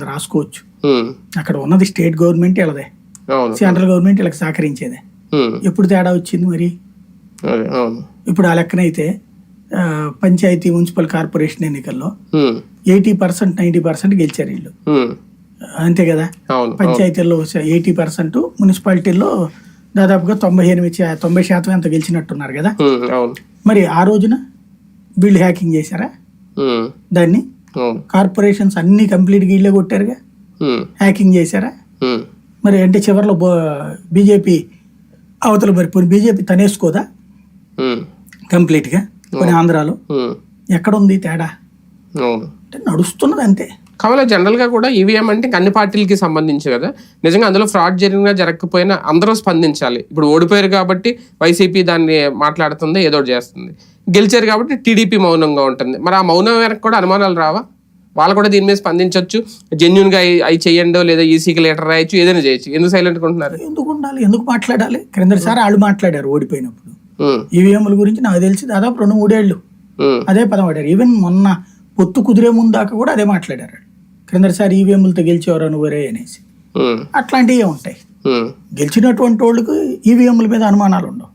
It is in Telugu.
రాసుకోవచ్చు. అక్కడ ఉన్నది స్టేట్ గవర్నమెంట్ వీళ్ళదే. అవును. సెంట్రల్ గవర్నమెంట్ వీళ్ళకి సహకరించేదే. ఎప్పుడు తేడా వచ్చింది మరి? ఇప్పుడు ఆ లెక్కనైతే ఆ, పంచాయతీ మున్సిపల్ కార్పొరేషన్ ఎన్నికల్లో ఎయిటీ పర్సెంట్ నైంటీ పర్సెంట్ గెలిచారు వీళ్ళు. అంతే కదా? పంచాయతీల్లో ఎయిటీ పర్సెంట్ మున్సిపాలిటీల్లో దాదాపుగా తొంభై ఎనిమిది తొంభై శాతం ఎంత గెలిచినట్టున్నారు కదా? మరి ఆ రోజున వీళ్ళు హ్యాకింగ్ చేశారా? దాన్ని? కార్పొరేషన్స్ అన్ని కంప్లీట్గా వీళ్ళే కొట్టారుగా. హ్యాకింగ్ చేశారా? మరి అంటే చివరిలో బీజేపీ అవతల మరి పోనీ బీజేపీ తనేసుకోదా? కంప్లీట్గా కొన్ని ఆంధ్రాలో. ఉమ్, ఎక్కడ ఉంది తేడా అంటే నడుస్తున్నది అంతే కావాలి? జనరల్గా కూడా ఈవీఎం అంటే ఇంక అన్ని పార్టీలకి సంబంధించి కదా. నిజంగా అందులో ఫ్రాడ్ జరిగినా జరగకపోయినా అందరూ స్పందించాలి. ఇప్పుడు ఓడిపోయారు కాబట్టి వైసీపీ దాన్ని మాట్లాడుతుంది ఏదో చేస్తుంది. గెలిచారు కాబట్టి టీడీపీ మౌనంగా ఉంటుంది. మరి ఆ మౌనం వెనక కూడా అనుమానాలు రావా? వాళ్ళు కూడా దీని మీద స్పందించవచ్చు జెన్యున్గా అయి- అయి చెయ్యండో లేదా ఈసీకి లెటర్ రాయొచ్చు ఏదైనా చేయొచ్చు. ఎందుకు సైలెంట్ ఉంటున్నారు? ఎందుకు ఉండాలి? ఎందుకు మాట్లాడాలి? క్రిందటిసారి వాళ్ళు మాట్లాడారు ఓడిపోయినప్పుడు. ఈవీఎంల గురించి నాకు తెలిసి దాదాపు రెండు మూడేళ్ళు. ఉమ్, అదే పదం ఆడారు ఈవెన్ మొన్న పొత్తు కుదిరే ముందు దాకా కూడా అదే మాట్లాడారు. క్రిందటిసారి ఈవీఎంలతో గెలిచేవారు అనువరే అనేసి. అట్లాంటివి ఉంటాయి. గెలిచినటువంటి వాళ్ళకి ఈవీఎంల మీద అనుమానాలు ఉండవు